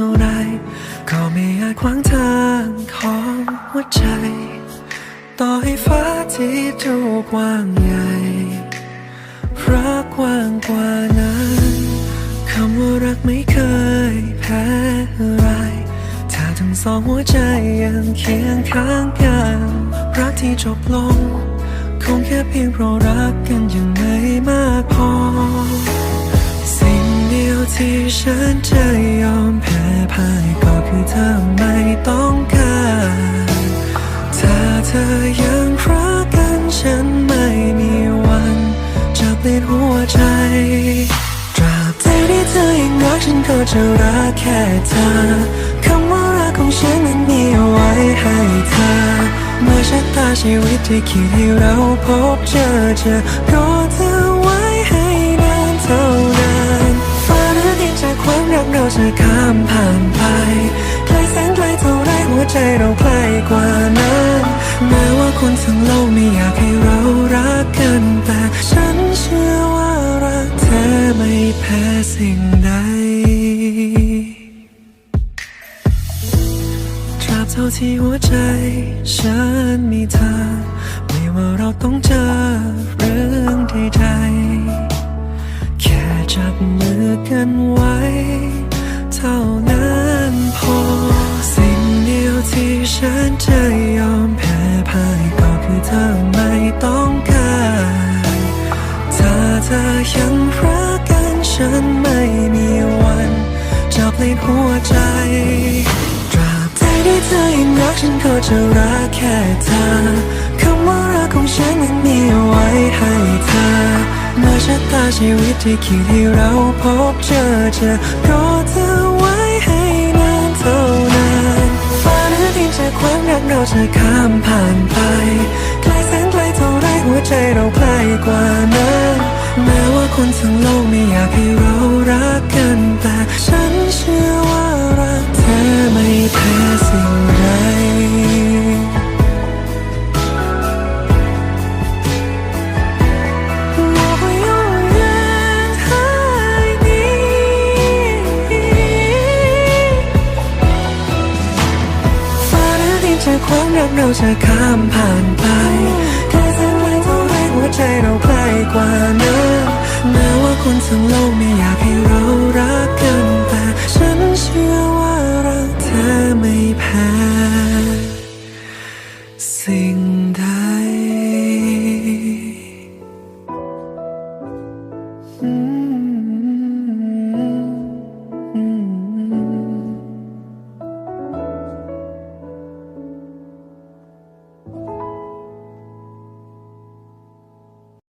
ท่าไรก็ไม่อาจขวางทางของหัวใจ ต่อให้ฟ้าที่ดูกว่างใหญ่รักกว้างกว่านั้นคำว่ารักไม่เคยแพ้อะไรถ้าทั้งสองหัวใจยังเคียงข้างกันรักที่จบลง คงแค่เพียงเพราะรักกันยังไม่มากพอ อยังรักกันฉันไม่มีวันจะเปลี่ยนหัวใจตราบใดที่เธอยังรักฉันก็จะรักแค่เธอคำว่ารักของฉันนั้นมีเอาไว้ให้เธอเมื่อชะตาชีวิตที่คิดให้เราพบเจอจะรอเธอไว้ให้นานเท่านานฟ้าหรือดินจากความรักเราจะข้ามผ่านไปไกลแสนไกลเท่าไรหัวใจเราใกล้กว่านั้นแม้ว่า คนทั้งโลกไม่อยากให้เรารักกัน แต่ฉันเชื่อว่ารักเธอไม่แพ้สิ่งใดตราบเท่าที่หัวใจ ฉันมีเธอ ไม่ว่าเราต้องเจอเรื่องใดๆแค่จับมือกันไว้ เท่านั้นพอ สิ่งเดียวที่ฉัน เธอยังรักกันฉันไม่มีวันจะเปลี่ยนหัวใจตราบใดที่เธอยังรักฉันก็จะรักแค่เธอคำว่ารักของฉันนั้นมีไว้ให้เธอเมื่อชะตาชีวิตที่คิดให้เราพบเจอจะรอเธอไว้ให้นานเท่านานฟ้าหรือดินจากความรักเราจะข้ามผ่านไปไกลแสนไกลเท่าไรหัวใจเราใกล้กว่านั้น แม้ว่าคนทั้งโลกไม่อยากให้เรารักกัน แต่ฉันเชื่อว่ารักเธอไม่แพ้สิ่งใดความรักเราจะข้ามผ่านไป ทั้งโลกไม่อยากให้เรารักกันแต่ฉันเชื่อว่ารักเธอไม่แพ้สิ่งใด